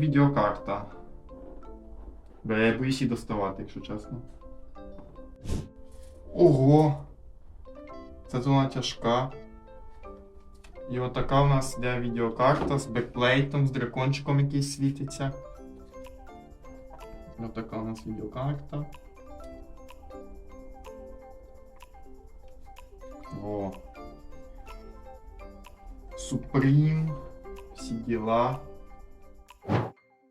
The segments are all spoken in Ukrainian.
відеокарта. Бо я боюсь її доставати, якщо чесно. Ого! Це вона тяжка. І отака в нас йде відеокарта з бекплейтом, з дракончиком який світиться. Отака у нас відеокарта. О. Supreme. Всі діла.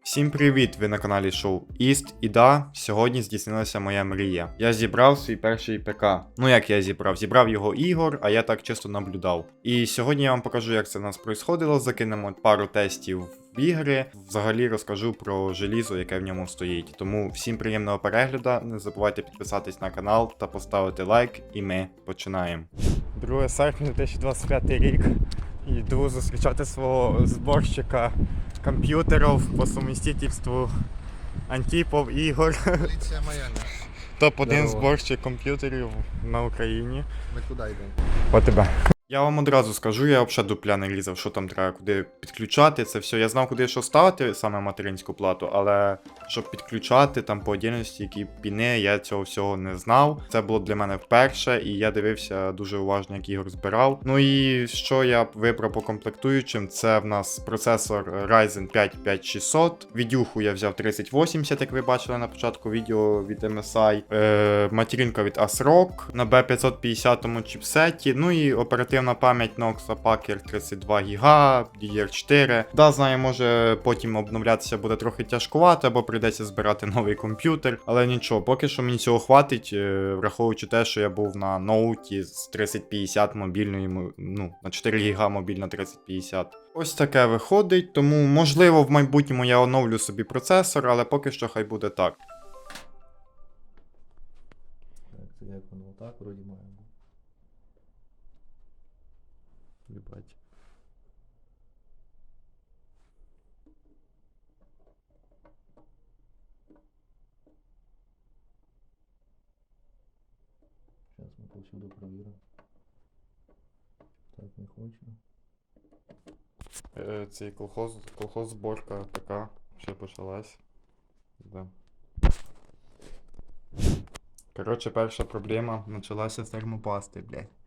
Всім привіт! Ви на каналі шоу Іст. І да, сьогодні здійснилася моя мрія. Я зібрав свій перший ПК. Ну як я зібрав? Зібрав його ігор, а я так чисто наблюдав. І сьогодні я вам покажу, як це в нас происходило. Закинемо пару тестів в ігри. Взагалі розкажу про желізо, яке в ньому стоїть. Тому всім приємного перегляду. Не забувайте підписатись на канал та поставити лайк, і ми починаємо. 2 серпня 2025 рік. Йду зустрічати свого зборщика комп'ютерів по сумістительству Антіпов Ігор. Поліція Майами. Топ-1 Здорово. зборщик комп'ютерів на Україні. Ми куди йдемо? По тебе. Я вам одразу скажу, я взагалі дупля не різав, що там треба куди підключати. Це все. Я знав, куди що ставити, саме материнську плату, але щоб підключати там по отдільності, які піни, я цього всього не знав. Це було для мене вперше, і я дивився дуже уважно, як ігор збирав. Ну і що я вибрав по комплектуючим, це в нас процесор Ryzen 5 5600. Відюху я взяв 3080, як ви бачили на початку відео від MSI. Е, материнка від ASRock на B550 чіпсеті. Ну і оперативна пам'ять Noxa Packer 32 ГБ, DDR4. Да, знаю, може потім обновлятися буде трохи тяжкувати, або прийдеться збирати новий комп'ютер. Але нічого, поки що мені цього хватить, е, враховуючи те, що я був на ноуті з 3050 мобільної, ну, на 4 ГБ мобільна 3050. Ось таке виходить, тому можливо в майбутньому я оновлю собі процесор, але поки що хай буде так. Так, це як воно отак вроді має бути. Єбать. Зараз ми повсюди провіримо. Так, не хочу. Е, Цей колхоз, колхоз зборка така ще почалась. Да. Коротше, перша проблема почалася з термопасти, блядь.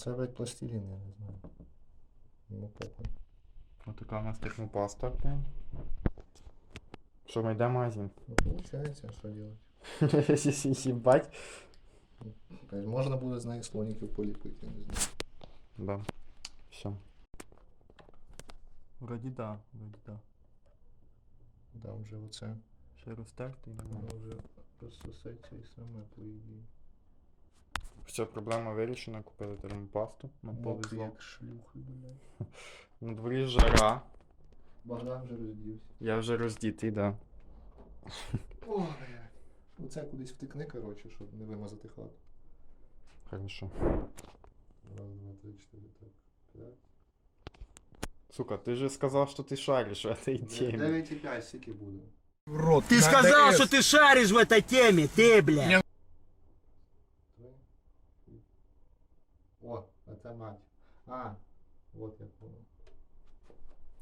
Ну це блядь, пластилін, я не знаю. Ну похуй. Отака у нас термопаста, блядь. Що, ми йдемо в магазин? Ну получається, що делать? Єбать. Блядь, Можна буде з неї слоніків поліпити, я не знаю. Да. Все. Вроді да, вроді да. Да, вже оце. Ще розтертий, Воно вже розсосеться і саме по ідеї. Все, проблема вирішена, купили термопасту. Нам Мокрий повезло. як шлюхи, блядь. На дворі жара. Богдан вже роздівся. Я вже роздітий, да. О, блядь. Оце кудись втикни, коротше, щоб не вимазати хату. Хорошо. Раз, два, три, чотири, так. П'ять. Сука, ты же сказал, что ты шаришь в этой теме. 9,5 скільки буде. Ты сказал, что ты шаришь в этой теме, ты, бля. Это мать. А, вот я понял.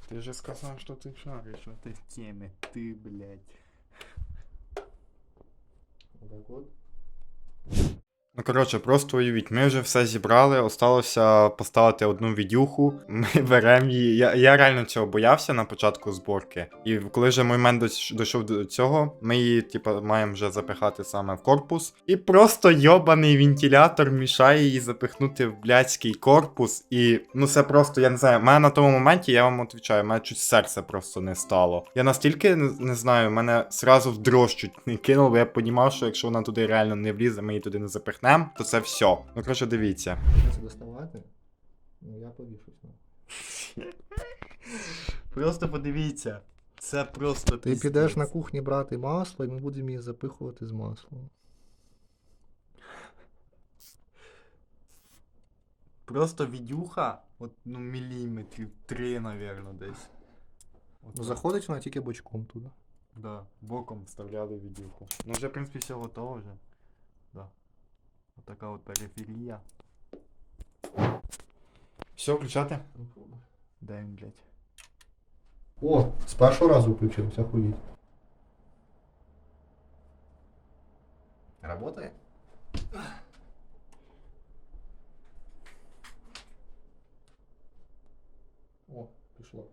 Ты же сказал, что ты шаришь в этой теме. Ты, блядь. Вот так вот. Ну, коротше, просто уявіть, ми вже все зібрали, осталося поставити одну відюху. Ми беремо її. Я, я реально цього боявся на початку зборки. І коли вже момент дійшов до цього, ми її, типа, маємо вже запихати саме в корпус. І просто йобаний вентилятор мішає її запихнути в блядський корпус. І ну це просто, я не знаю, в мене на тому моменті, я вам відповідаю, мене чуть серце просто не стало. Я настільки не, знаю, мене сразу в дрож не кинув, бо я розумів, що якщо вона туди реально не влізе, ми її туди не запихнемо, то це все. Ну коротше, дивіться. Це доставати? Ну я повішусь. Ну. Просто подивіться. Це просто. Ти підеш на кухні брати масло, і ми будемо її запихувати з маслом. Просто відюха, от ну міліметрів три, напевно, десь. От Ну заходить вона тільки бочком туди. Да, боком вставляли відюху. Ну вже, в принципі, все готово вже. Да. Отака от периферія. Все, включати? Дай він, блядь. О, з першого разу включився, охуєть. Работає? О, пішло.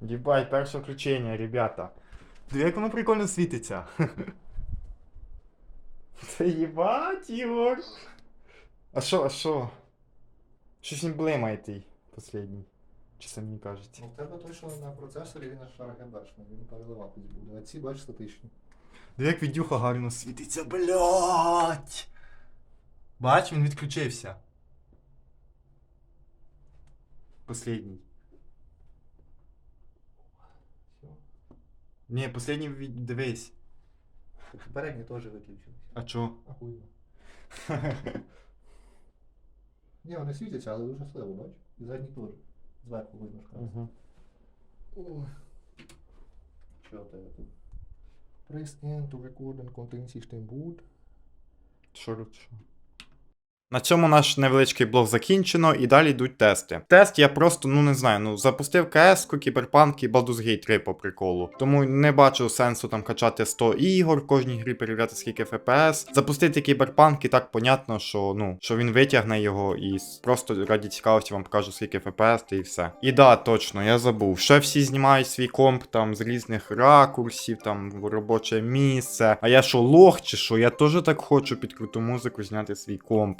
Єбать, перше включення, ребята. Диви, як воно прикольно світиться. Це їбать, Ігор. А що, а що? Щось він блимає той последній. Чи це мені кажеться? Ну, в тебе точно на процесорі він аж РГБшний, він переливатись буде. А ці, бач, статичні. Диви, як відюха гарно світиться, блять. Бач, він відключився. Последній. Все. Ні, последній від- дивись. Передні теж виключилися. А чо? Ахуєнно. Ні, вони світяться, але дуже слабо, бач? І задні теж. Зверху видно красно. Угу. Ой. Що в тебе тут? Press N to record and contain system boot. Що що? На цьому наш невеличкий блог закінчено і далі йдуть тести. Тест я просто, ну не знаю, ну запустив КС-ку, Кіберпанк і Baldur's Gate 3 по приколу. Тому не бачу сенсу там качати 100 ігор, кожній грі перевіряти скільки FPS. Запустити Кіберпанк і так понятно, що ну, що він витягне його і просто раді цікавості вам покажу скільки FPS та і все. І да, точно, я забув. Ще всі знімають свій комп там з різних ракурсів, там в робоче місце. А я що, лох чи що? Я теж так хочу під круту музику зняти свій комп.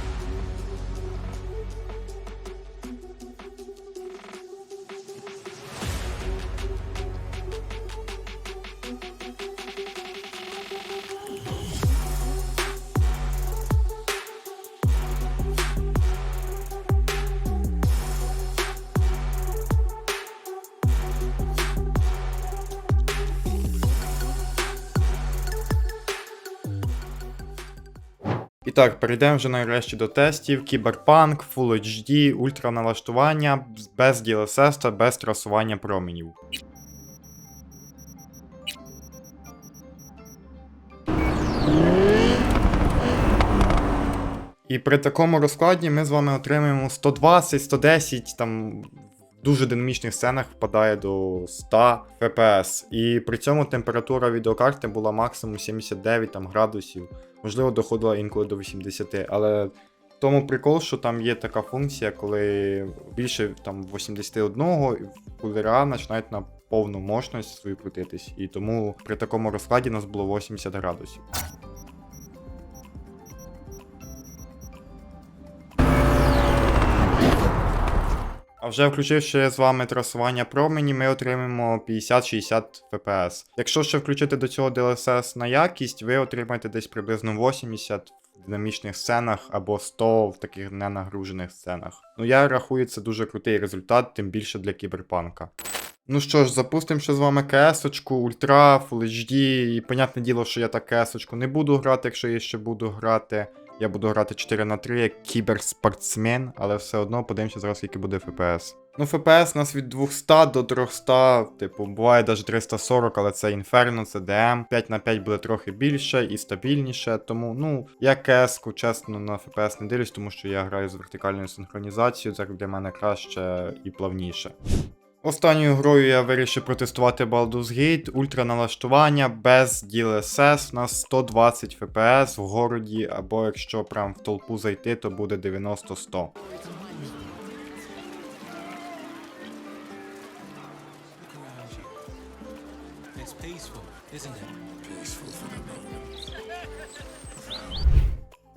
І так, перейдемо вже нарешті до тестів. Кіберпанк, Full HD, ультра налаштування, без DLSS та без трасування променів. І при такому розкладі ми з вами отримаємо 120, 110, там в дуже динамічних сценах впадає до 100 FPS. І при цьому температура відеокарти була максимум 79 там, градусів. Можливо, доходила інколи до 80, але тому прикол, що там є така функція, коли більше там 81 кулера починають на повну мощність свою крутитись. І тому при такому розкладі у нас було 80 градусів. Вже включивши з вами трасування промені, ми отримаємо 50-60 FPS. Якщо ще включити до цього DLSS на якість, ви отримаєте десь приблизно 80 в динамічних сценах або 100 в таких ненагружених сценах. Ну я рахую, це дуже крутий результат, тим більше для кіберпанка. Ну що ж, запустимо ще з вами КС-очку, Ультра, Full HD, і понятне діло, що я так КС-очку не буду грати, якщо я ще буду грати. Я буду грати 4 на 3 як кіберспортсмен, але все одно подивимося зараз, скільки буде FPS. Ну, FPS у нас від 200 до 300, типу, буває навіть 340, але це Inferno, це DM. 5 на 5 буде трохи більше і стабільніше. Тому, ну, я CS-ку, чесно, на FPS не дивлюсь, тому що я граю з вертикальною синхронізацією, це для мене краще і плавніше. Останньою грою я вирішив протестувати Baldur's Gate, ультра налаштування без DLSS на 120 FPS в городі, або якщо прям в толпу зайти, то буде 90-100. It's peaceful, isn't it? В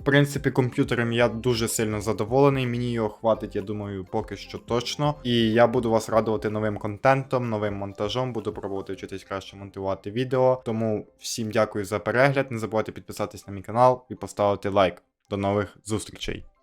принципі, комп'ютером я дуже сильно задоволений. Мені його хватить, я думаю, поки що точно. І я буду вас радувати новим контентом, новим монтажом. Буду пробувати вчитись краще монтувати відео. Тому всім дякую за перегляд. Не забувайте підписатись на мій канал і поставити лайк. До нових зустрічей!